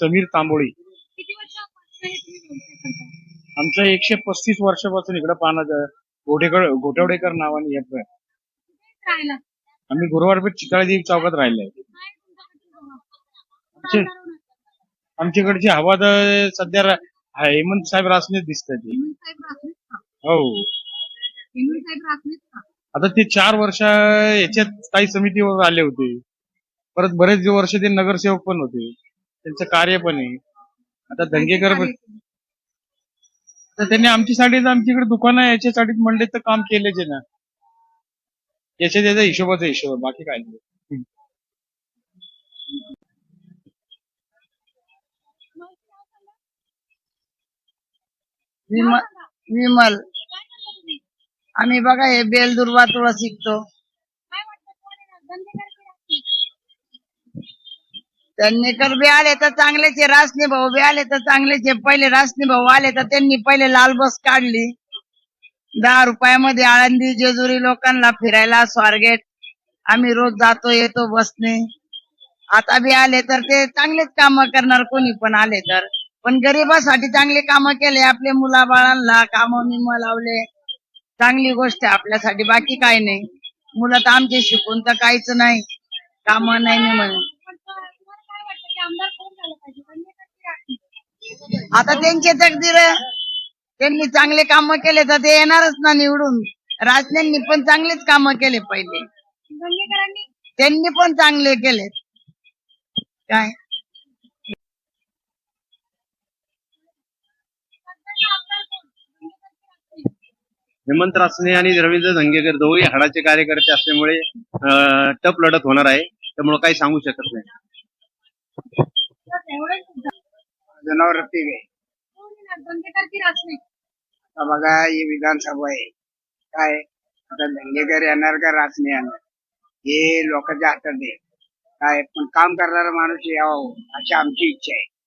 समीर तांबोळी. किती वर्षापासून तुम्ही व्यवसाय करता? आमचं एकशे पस्तीस वर्षापासून इकडे पाहणं गोटेकर गोटवडेकर नावाने येत आहे. राहिला आम्ही गुरुवारपेठ चिकाळदेवी चौकात काय होणार. आमच्याकडची हवा तर सध्या रा- हेमंत साहेब रासने दिसत ती. हेमंत साहेब रासनेच का? हो. हेमंत साहेब रासनेच का? आता ते चार वर्ष याच्यात स्थायी समितीवर आले होते. परत बरेच वर्ष ते नगरसेवक पण होते. त्यांचं कार्य पण आहे. आता दंगेकर पण- तर त्यांनी आमच्यासाठी तर आमच्याकडे दुकान आहे याच्यासाठी म्हणले तर काम केलेच आहे ना. याच्या त्याचा हिशोबाचा हिशोब आहे, बाकी काय नाही. विमल विमल. आम्ही बघा हे बेल दुर्वा तुळस शिकतो काय वाटतं कोण येणार? दंगेकर की रासने? त्यांनी बी आले तर चांगलेचे रासने भाऊ बी आले तर चांगलेचे. पहिले रासने भाऊ आले तर त्यांनी पहिले लाल बस काढली. दहा रुपयामध्ये आळंदी जेजुरी लोकांना फिरायला स्वारगेट. आम्ही रोज जातो येतो बसने. आता बी आले तर ते चांगलेच काम करणार कोणी पण आले तर. पण गरिबासाठी चांगले काम केले आपले मुला बाळांना काम निम लावले. चांगली गोष्ट आहे आपल्यासाठी बाकी काही नाही. मुलं तर आमचे शिकून तर काहीच नाही. काम नाही मी म्हणून पण तो- तुम्हाला काय वाटतं की आमदार कोण झालं पाहिजे? दंगेकर की रासने? आता त्यांचे तकदीर त्यांनी चांगले काम केले तर ते येणारच ना निवडून. राजण्यांनी पण चांगलेच काम केले पहिले. त्यांनी पण चांगले केले. काय? हेमंत रासने आणि रवींद्र धंगेकर दोघे हाडाचे कार्यकर्ते असल्यामुळे टप लढत होणार आहे. त्यामुळे काही सांगू शकत नाही. जनावर बघा ही विधानसभा आहे. काय? आता दंगेकर येणार का रासने येणार? हे लोकांच्या हातात आहे. काय? पण काम करणारा माणूस यावा हो, अशी आमची इच्छा आहे.